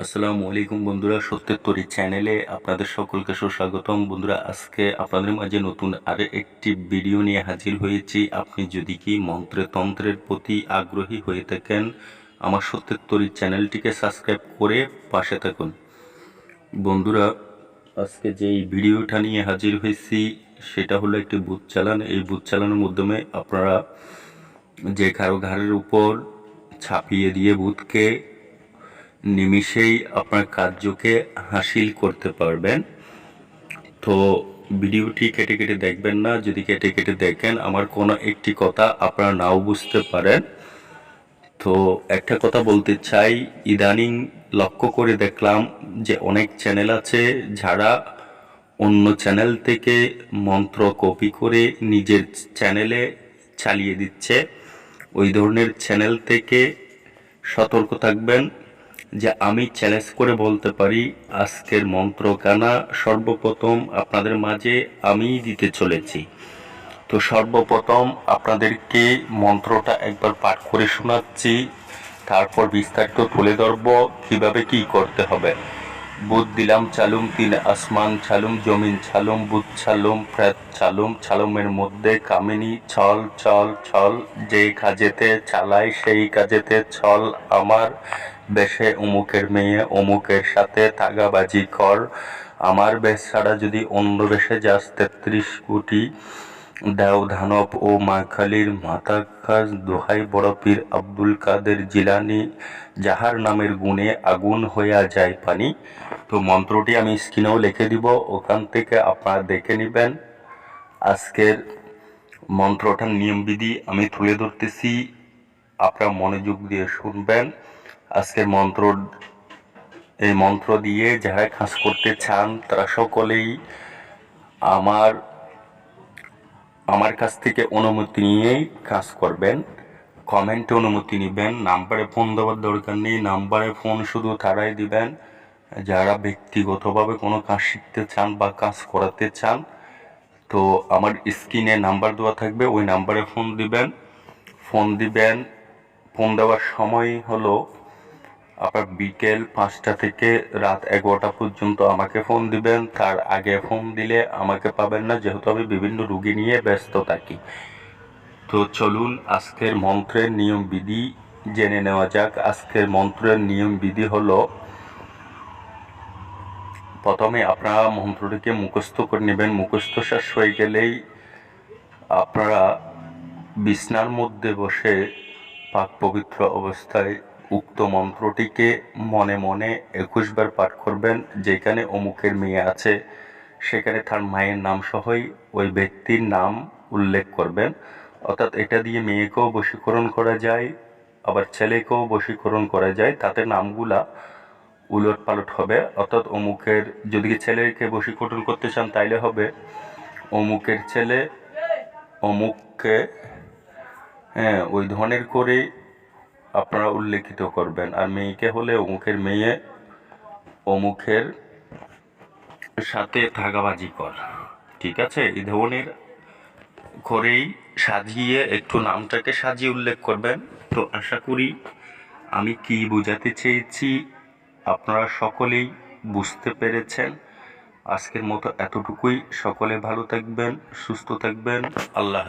আসসালামু আলাইকুম বন্ধুরা, সত্যের তরি চ্যানেলে আপনাদের সকলকে সুস্বাগতম। বন্ধুরা, আজকে আপনাদের মাঝে নতুন আরও একটি ভিডিও নিয়ে হাজির হয়েছি। আপনি যদি কি মন্ত্রে তন্ত্রের প্রতি আগ্রহী হয়ে থাকেন, আমার সত্যের তরি চ্যানেলটিকে সাবস্ক্রাইব করে পাশে থাকুন। বন্ধুরা, আজকে যে ভিডিওটা নিয়ে হাজির হয়েছি, সেটা হলো একটি বুথ চালান। এই বুথ চালানোর মাধ্যমে আপনারা যে কারও ঘাড়ের উপর ছাপিয়ে দিয়ে বুথকে নিমিষেই আপনার কার্যকে হাসিল করতে পারবেন। তো ভিডিওটি কেটে কেটে দেখবেন না, যদি কেটে কেটে দেখেন, আমার কোনো একটি কথা আপনারা নাও বুঝতে পারেন। তো একটা কথা বলতে চাই, ইদানিং লক্ষ্য করে দেখলাম যে অনেক চ্যানেল আছে যারা অন্য চ্যানেল থেকে মন্ত্র কপি করে নিজের চ্যানেলে চালিয়ে দিচ্ছে। ওই ধরনের চ্যানেল থেকে সতর্ক থাকবেন যে আমি চ্যালেঞ্জ করে বলতে পারি, আজকের মন্ত্রকানা সর্বপ্রথম আপনাদের মাঝে আমিই দিতে চলেছি। তো সর্বপ্রথম আপনাদেরকে মন্ত্রটা একবার পাঠ করে শোনাচ্ছি, তারপর বিস্তারিত তুলে ধরব কীভাবে কি করতে হবে। বুধ দিলাম চালুম, তিন আসমান ছালুম জমিন ছালুম বুধ ছালুম প্রেত ছালুম ছালুমের মধ্যে কামিনী, ছল ছল ছল যে কাজেতে চালাই সেই কাজেতে ছল আমার বেশে অমুকের মেয়ে, অমুকের সাথে তাগাবাজি কর। আমার বেশ ছাড়া যদি অন্য বেশে যাস, তেত্রিশ কোটি দেও ধানব ও মাখালির মাথা খাস দোহাই বড় পীর আব্দুল কাদের জিলানি যাহার নামের গুণে আগুন হইয়া যায় পানি। তো মন্ত্রটি আমি স্ক্রিনেও লিখে দিব, ওখান থেকে আপনারা দেখে নেবেন। আজকের মন্ত্রটার নিয়মবিধি আমি তুলে ধরতেছি, আপনারা মনোযোগ দিয়ে শুনবেন। আজকের মন্ত্র, এই মন্ত্র দিয়ে যারা কাজ করতে চান, তারা সকলেই আমার আমার কাছ থেকে অনুমতি নিয়েই কাজ করবেন। কমেন্টে অনুমতি নেবেন, নাম্বারে ফোন দেওয়ার দরকার নেই, নাম্বারে ফোন শুধু তারাই দিবেন। যারা ব্যক্তিগতভাবে কোনো কাজ শিখতে চান বা কাজ করাতে চান, তো আমার স্ক্রিনে নাম্বার দেওয়া থাকবে, ওই নাম্বারে ফোন দিবেন। ফোন দিবেন, ফোন দেওয়ার সময় হলো আপনার বিকেল পাঁচটা থেকে রাত এগারোটা পর্যন্ত আমাকে ফোন দিবেন। তার আগে ফোন দিলে আমাকে পাবেন না। যেহেতু আমি বিভিন্ন রুগী নিয়ে ব্যস্ত থাকি। তো চলুন আজকের মন্ত্রের নিয়ম বিধি জেনে নেওয়া যাক। আজকের মন্ত্রের নিয়ম বিধি হলো, প্রথমে আপনারা মন্ত্রটিকে মুখস্থ করে নেবেন। মুখস্থ শেষ হয়ে গেলেই আপনারা বিছনার মধ্যে বসে পাক পবিত্র অবস্থায় উক্ত মন্ত্রটিকে মনে মনে একুশবার পাঠ করবেন। যেখানে অমুকের মেয়ে আছে, সেখানে তার মায়ের নাম সহই ওই ব্যক্তির নাম উল্লেখ করবেন। অর্থাৎ এটা দিয়ে মেয়েকেও বশীকরণ করা যায়, আবার ছেলেকেও বশীকরণ করা যায়। তাতে নামগুলা উলট পালট হবে। অর্থাৎ অমুকের, যদি ছেলেকে বশীকরণ করতে চান তাইলে হবে। অমুকের ছেলে অমুককে হ্যাঁ ওই ধরনের করে আপনারা উল্লেখিত করবেন। আর মেয়েকে হলে অমুকের মেয়ে, অমুকের সাথে থাকাবাজি কর, ঠিক আছে? এই ধরনের করেই সাজিয়ে, একটু নামটাকে সাজিয়ে উল্লেখ করবেন। তো আশা করি আমি কি বোঝাতে চেয়েছি আপনারা সকলেই বুঝতে পেরেছেন। আজকের মতো এতটুকুই। সকলে ভালো থাকবেন, সুস্থ থাকবেন। আল্লাহ।